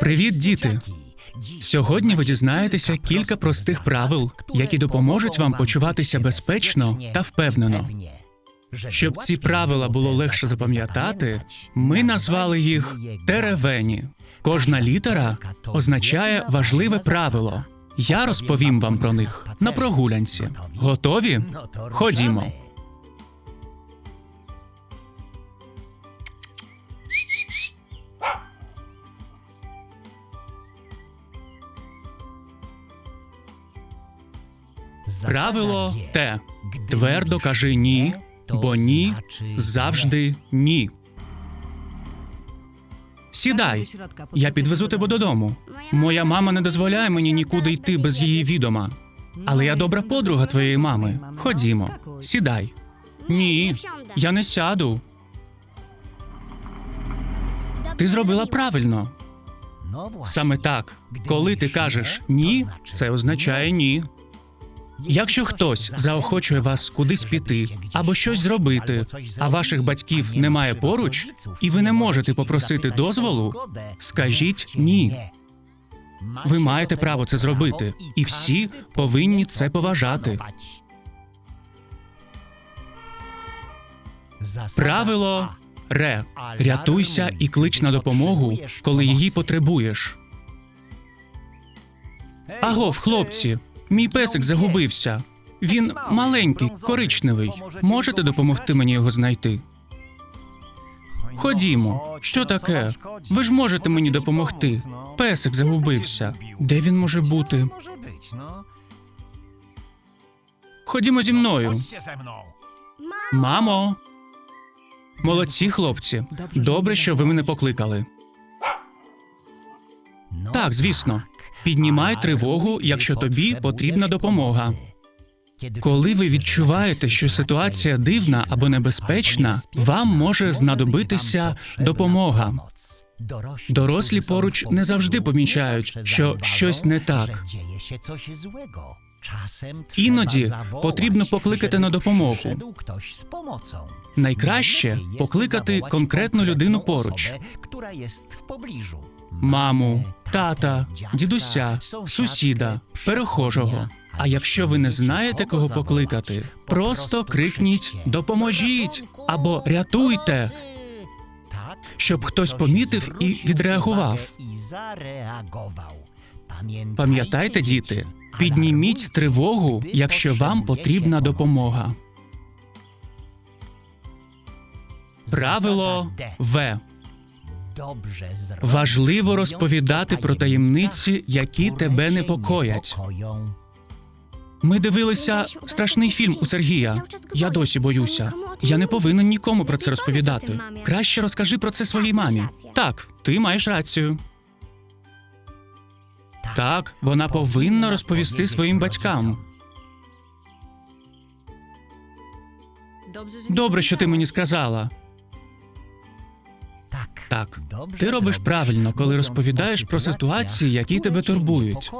Привіт, діти! Сьогодні ви дізнаєтеся кілька простих правил, які допоможуть вам почуватися безпечно та впевнено. Щоб ці правила було легше запам'ятати, ми назвали їх теревені. Кожна літера означає важливе правило. Я розповім вам про них на прогулянці. Готові? Ходімо. Правило Т. Твердо кажи ні, бо ні завжди ні. Сідай. Я підвезу тебе додому. Моя мама не дозволяє мені нікуди йти без її відома. Але я добра подруга твоєї мами. Ходімо, сідай. Ні, я не сяду. Ти зробила правильно. Саме так. Коли ти кажеш ні, це означає ні. Якщо хтось заохочує вас кудись піти або щось зробити, а ваших батьків немає поруч, і ви не можете попросити дозволу, скажіть ні. Ви маєте право це зробити, і всі повинні це поважати. Правило ре. Рятуйся і клич на допомогу, коли її потребуєш. Агов, хлопці, мій песик загубився. Він маленький, коричневий. Можете допомогти мені його знайти? Ходімо, що таке? Ви ж можете мені допомогти. Песик загубився. Де він може бути? Ходімо зі мною. Мамо. Молодці, хлопці. Добре, що ви мене покликали. Так, звісно. Піднімай тривогу, якщо тобі потрібна допомога. Коли ви відчуваєте, що ситуація дивна або небезпечна, вам може знадобитися допомога. Дорослі поруч не завжди помічають, що щось не так. Іноді потрібно покликати на допомогу. Найкраще покликати конкретну людину поруч. Маму, тата, дідуся, сусіда, перехожого. А якщо ви не знаєте, кого покликати, просто крикніть Допоможіть або рятуйте, щоб хтось помітив і відреагував. Пам'ятайте, діти, підніміть тривогу, якщо вам потрібна допомога. Правило В. Важливо розповідати про таємниці, які тебе непокоять. Ми дивилися страшний фільм у Сергія. Я досі боюся. Я не повинен нікому про це розповідати. Краще розкажи про це своїй мамі. Так, ти маєш рацію. Так, вона повинна розповісти своїм батькам. Добре, що ти мені сказала. Так, ти робиш правильно, коли розповідаєш про ситуації, які тебе турбують.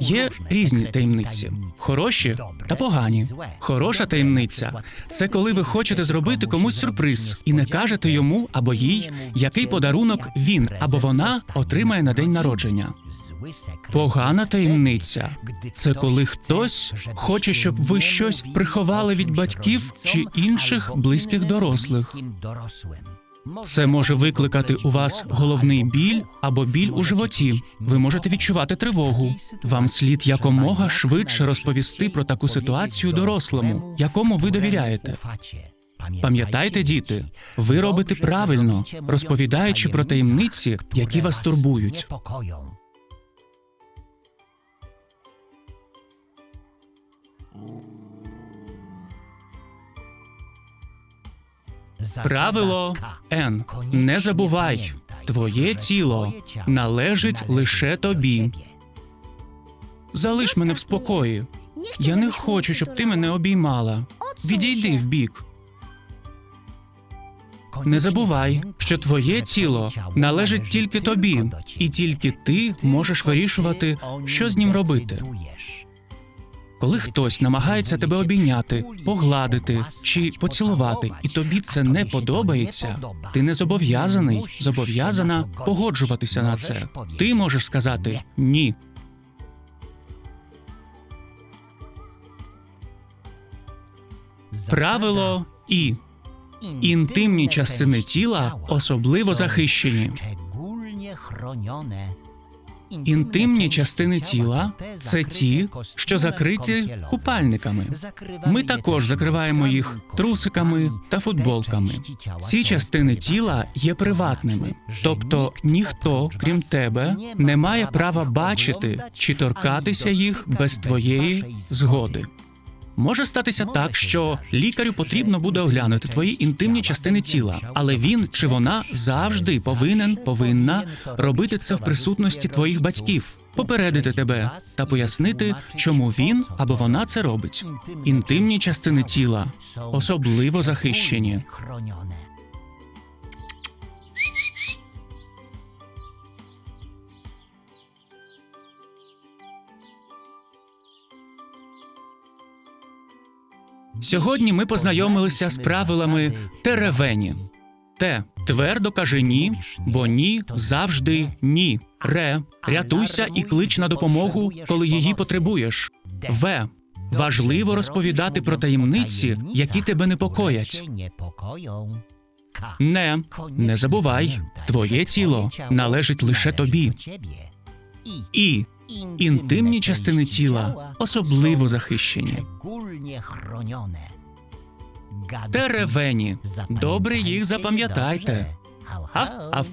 Є різні таємниці, хороші та погані. Хороша таємниця. це коли ви хочете зробити комусь сюрприз і не кажете йому або їй, який подарунок він або вона отримає на день народження. Погана таємниця. це коли хтось хоче, щоб ви щось приховали від батьків чи інших близьких дорослих. Це може викликати у вас головний біль або біль у животі. Ви можете відчувати тривогу. Вам слід якомога швидше розповісти про таку ситуацію дорослому, якому ви довіряєте. Пам'ятайте, діти, ви робите правильно, розповідаючи про таємниці, які вас турбують. Правило Н. Не забувай, твоє тіло належить лише тобі. Залиш мене в спокої. Я не хочу, щоб ти мене обіймала. Відійди вбік. Не забувай, що твоє тіло належить тільки тобі, і тільки ти можеш вирішувати, що з ним робити. Коли хтось намагається тебе обійняти, погладити чи поцілувати, і тобі це не подобається, ти не зобов'язаний, зобов'язана погоджуватися на це. Ти можеш сказати ні. Правило і інтимні частини тіла особливо захищені. Інтимні частини тіла це ті, що закриті купальниками. Ми також закриваємо їх трусиками та футболками. Ці частини тіла є приватними, тобто ніхто, крім тебе, не має права бачити чи торкатися їх без твоєї згоди. Може статися так, що лікарю потрібно буде оглянути твої інтимні частини тіла, але він чи вона завжди повинен повинна робити це в присутності твоїх батьків, попередити тебе та пояснити, чому він або вона це робить. Інтимні частини тіла особливо захищені. Сьогодні ми познайомилися з правилами теревені. Те твердо каже ні, бо ні завжди ні. Ре рятуйся і клич на допомогу, коли її потребуєш. В важливо розповідати про таємниці, які тебе непокоять. Не не забувай, твоє тіло належить лише тобі. І інтимні частини тіла особливо захищені. Теревені. Добре їх запам'ятайте. Аф-аф.